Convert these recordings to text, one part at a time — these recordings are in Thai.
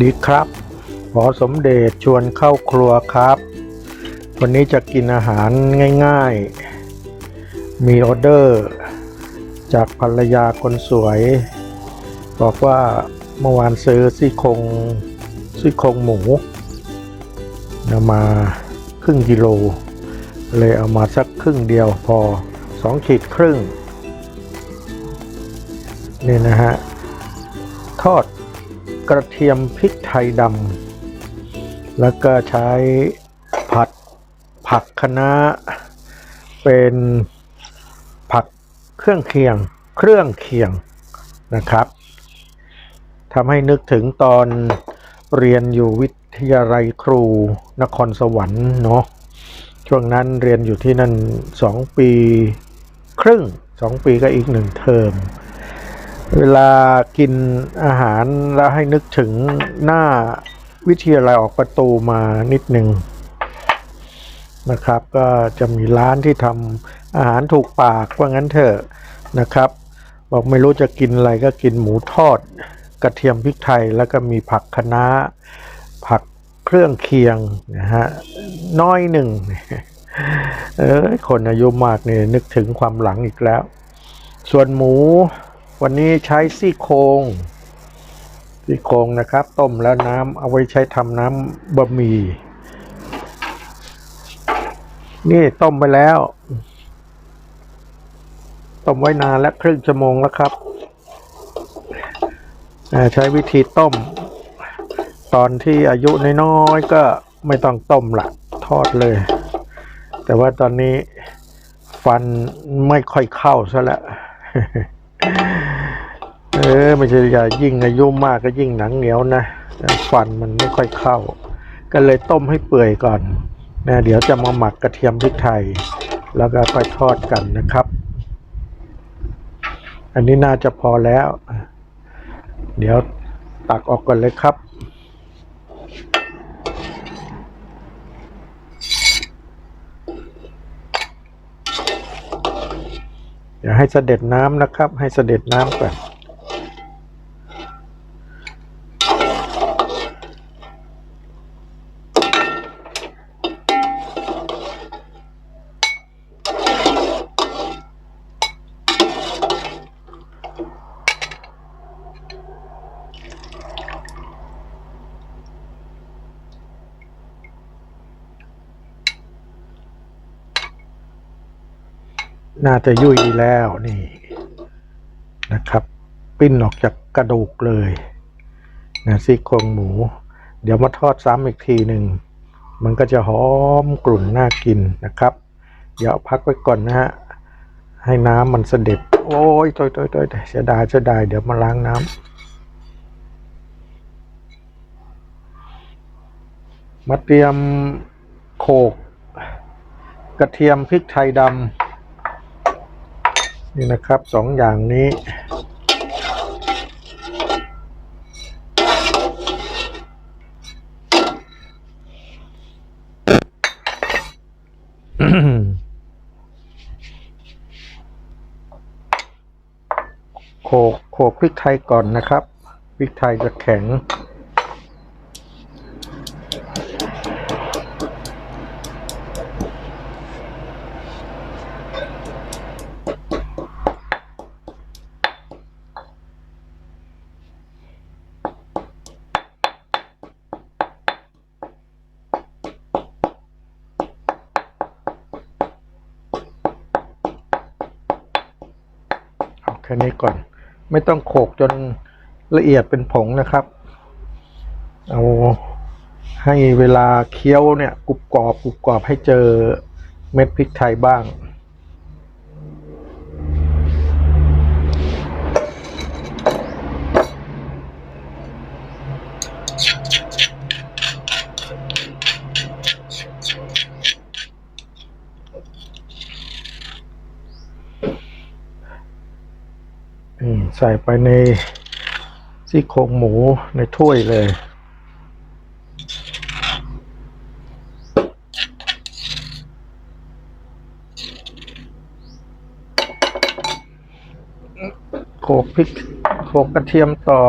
ดีครับ หมอสมเด็จชวนเข้าครัวครับ วันนี้จะกินอาหารง่าย ๆ มีออเดอร์ จากภรรยาคนสวย บอกว่าเมื่อวานซื้อซี่โครงซี่โครงหมูนำมาครึ่งกิโล เลยเอามาสักครึ่งเดียวพอสองขีดครึ่งนี่นะฮะ ทอด กระเทียมพริกไทยดำแล้วก็ใช้ผัดผักคะน้าเป็นผักเครื่องเคียงเครื่องเคียงนะครับทำให้นึกถึงตอนเรียนอยู่วิทยาลัยครูนครสวรรค์เนาะช่วงนั้นเรียนอยู่ที่นั่นสองปีครึ่งสองปีก็อีกหนึ่งเทอม เวลากินอาหารแล้วให้นึกถึงหน้าวิทยาลัยออกประตูมานิดหนึ่งนะครับ ก็จะมีร้านที่ทำอาหารถูกปากว่างั้นเถอะนะครับ บอกไม่รู้จะกินอะไรก็กินหมูทอด กระเทียมพริกไทยแล้วก็มีผักคะน้าผักเครื่องเคียงนะฮะน้อยหนึ่งเออคนอายุมากเนี่ยนึกถึงความหลังอีกแล้ว ส่วนหมู วันนี้ใช้ซี่โครงซี่โครงนะครับ ต้มแล้วน้ำเอาไว้ใช้ทำน้ำบะหมี่นี่ต้มไปแล้ว ต้มไว้นานแล้วครึ่งชั่วโมงแล้วครับใช้วิธีต้ม ตอนที่อายุน้อยๆก็ไม่ต้องต้มละทอดเลย แต่ว่าตอนนี้ฟันไม่ค่อยเข้าซะแล้ว เออไม่ใช่อย่ายิ่งอายุมากก็ยิ่งหนังเหนียวนะฟันมันไม่ค่อยเข้า ก็เลยต้มให้เปื่อยก่อนนะเดี๋ยวจะมาหมักกระเทียมพริกไทย แล้วก็ค่อยทอดกันนะครับ อันนี้น่าจะพอแล้ว เดี๋ยวตักออกก่อนเลยครับเดี๋ยวให้เสด็จน้ำนะครับ ให้เสด็จน้ำก่อน น่าจะยุ่ยดีแล้วนี่นะครับ ปิ้นออกจากกระดูกเลยนะซี่โครงหมู เดี๋ยวมาทอดซ้ำอีกทีหนึ่ง มันก็จะหอมกลุ่นน่ากินนะครับ เดี๋ยวพักไว้ก่อนนะฮะ ให้น้ำมันเสด็จ โอ้ยโตยโตยโตยเสียดายเสียดายเดี๋ยวมาล้างน้ำมาเตรียมโขกกระเทียมพริกไทยดำ นี่นะครับสองอย่างนี้ โขกโขกพริกไทยก่อนนะครับ พริกไทยจะแข็ง ค่นี้ก่อน ไม่ต้องโขกจนละเอียดเป็นผงนะครับ เอาให้เวลาเคี้ยวเนี่ยกรุบกรอบกรุบกรอบให้เจอเม็ดพริกไทยบ้าง ใส่ไปในซี่โครงหมูในถ้วยเลย โขลกพริกโขลกกระเทียมต่อ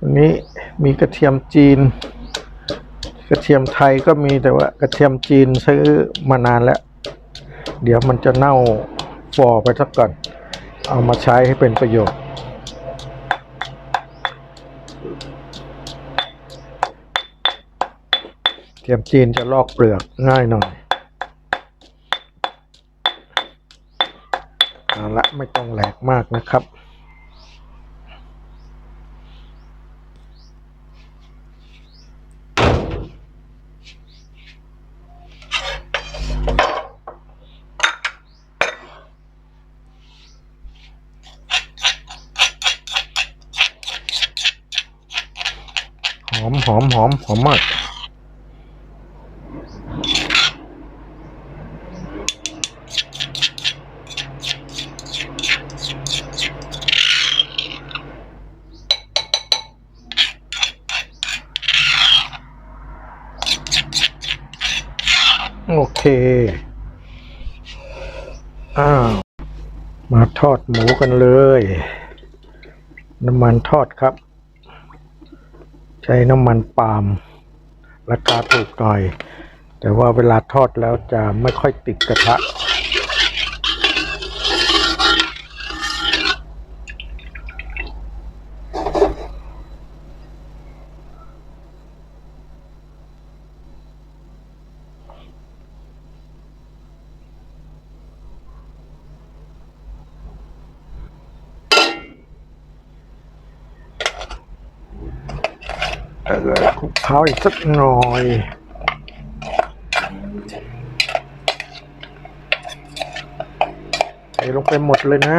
วันนี้มีกระเทียมจีน กระเทียมไทยก็มีแต่ว่ากระเทียมจีนซื้อมานานแล้ว เดี๋ยวมันจะเน่าฟอไปสักก่อน เอามาใช้ให้เป็นประโยชน์ เทียมจีนจะลอกเปลือกง่ายหน่อยเอาละไม่ต้องแหลกมากนะครับ มหอมหอมหอมมากโอเคอ้าวมาทอดหมูกันเลย น้ำมันทอดครับ ใช้น้ำมันปาล์มราคาถูกหน่อย แต่ว่าเวลาทอดแล้วจะไม่ค่อยติดกระทะ เออคลุกเคล้าอีกสักหน่อยใส่ลงไปหมดเลยนะ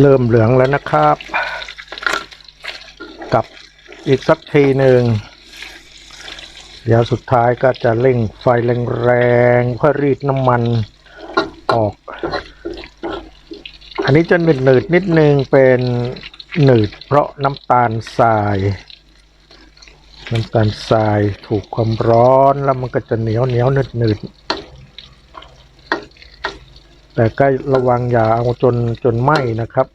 เริ่มเหลืองแล้วนะครับ กับอีกสักทีหนึ่ง เดี๋ยวสุดท้ายก็จะเร่งไฟแรงๆเพื่อรีดน้ำมันออก อันนี้จะหนืดหนืดๆนิดนึงเป็นหนืดเพราะน้ำตาลทรายน้ำตาลทรายถูกความร้อนแล้วมันก็จะเหนียวเหนียวหนืดหนืดๆ แต่ก็ระวังอย่าเอาจนจนไหม้นะครับ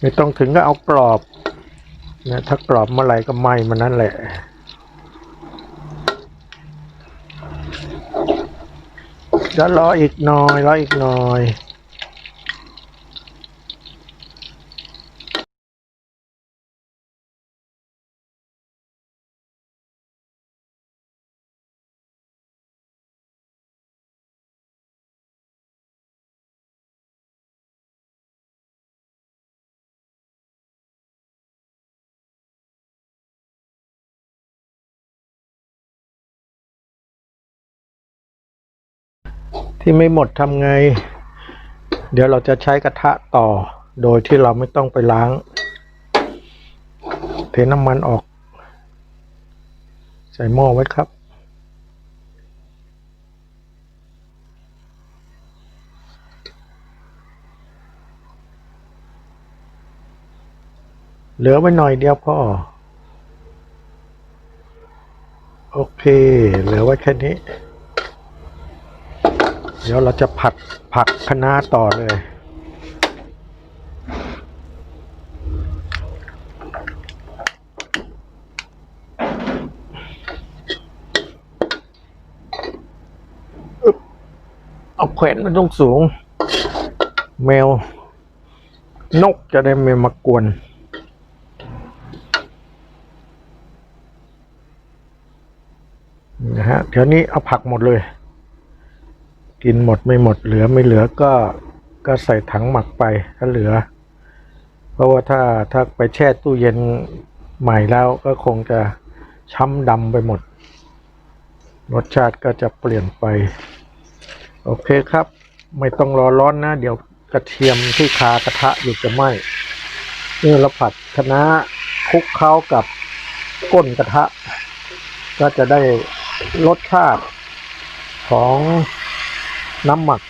ไม่ต้องถึงก็เอากรอบนะถ้ากรอบเมื่อไหร่ก็ไหม้มันนั่นแหละจะรออีกหน่อยรออีกหน่อย ที่ไม่หมดทำไง เดี๋ยวเราจะใช้กระทะต่อ โดยที่เราไม่ต้องไปล้าง เทน้ำมันออก ใส่หม้อไว้ครับเหลือไว้หน่อยเดียวพอ โอเค เหลือไว้แค่นี้ ดี๋ยวเราจะผัดผักคะน้าต่อเลย เอาแขวนมันต้องสูง แมว นกจะได้ไม่มากวนนะฮะเดี๋ยวนี้เอาผักหมดเลย กินหมดไม่หมดเหลือไม่เหลือก็ก็ใส่ถังหมักไปถ้าเหลือ เพราะว่าถ้าถ้าไปแช่ตู้เย็นใหม่แล้วก็คงจะช้ำดำไปหมด รสชาติก็จะเปลี่ยนไป โอเคครับ ไม่ต้องรอร้อนนะ เดี๋ยวกระเทียมที่คากระทะอยู่จะไหม้นี่เราผัดคะน้าคลุกเคล้ากับก้นกระทะ ก็จะได้รสชาติของ น้ำหมัก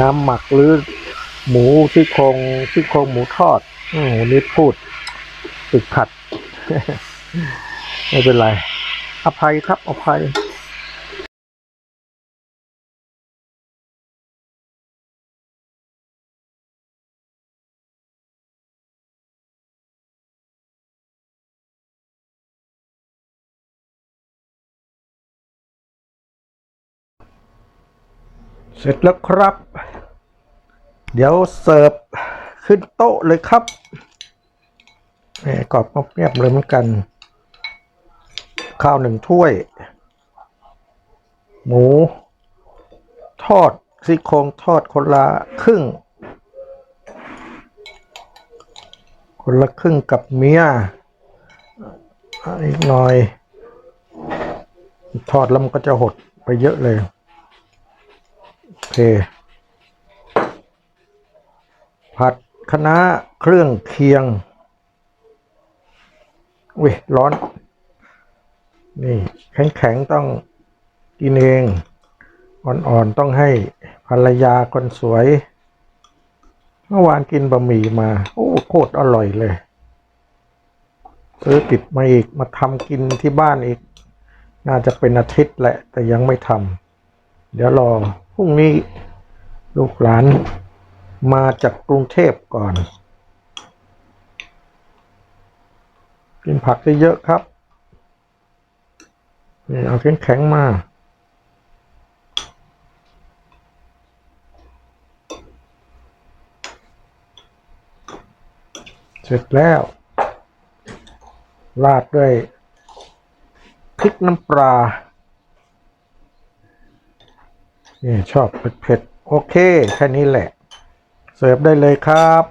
น้ำหมักหรือหมูซี่โครงซี่โครงหมูทอดอืมวันนี้พูดติดขัด ไม่เป็นไร อภัยครับ อภัย เสร็จแล้วครับ เดี๋ยวเสิร์ฟขึ้นโต๊ะเลยครับแหมกรอบเงียบเลยเหมือนกัน ข้าวหนึ่งถ้วย หมู ทอดซี่โครงทอดคนละครึ่ง คนละครึ่งกับเมียงอีกหน่อย ทอดแล้วมันก็จะหดไปเยอะเลย เค ผัดคะน้าเครื่องเคียงอุ้ยร้อน นี่ แข็งๆต้องกินเอง อ่อนๆต้องให้ภรรยาคนสวย เมื่อวานกินบะหมี่มา โอ้โคตรอร่อยเลย ซื้อติดมาอีกมาทำกินที่บ้านอีก น่าจะเป็นอาทิตย์แหละ แต่ยังไม่ทำเดี๋ยวรอ พรุ่งนี้ลูกหลานมาจากกรุงเทพก่อน กินผักได้เยอะครับ นี่เอาแข็งๆมา เสร็จแล้ว ราดด้วยพริกน้ำปลา นี่ชอบเผ็ดๆ โอเค แค่นี้แหละ เสิร์ฟได้เลยครับ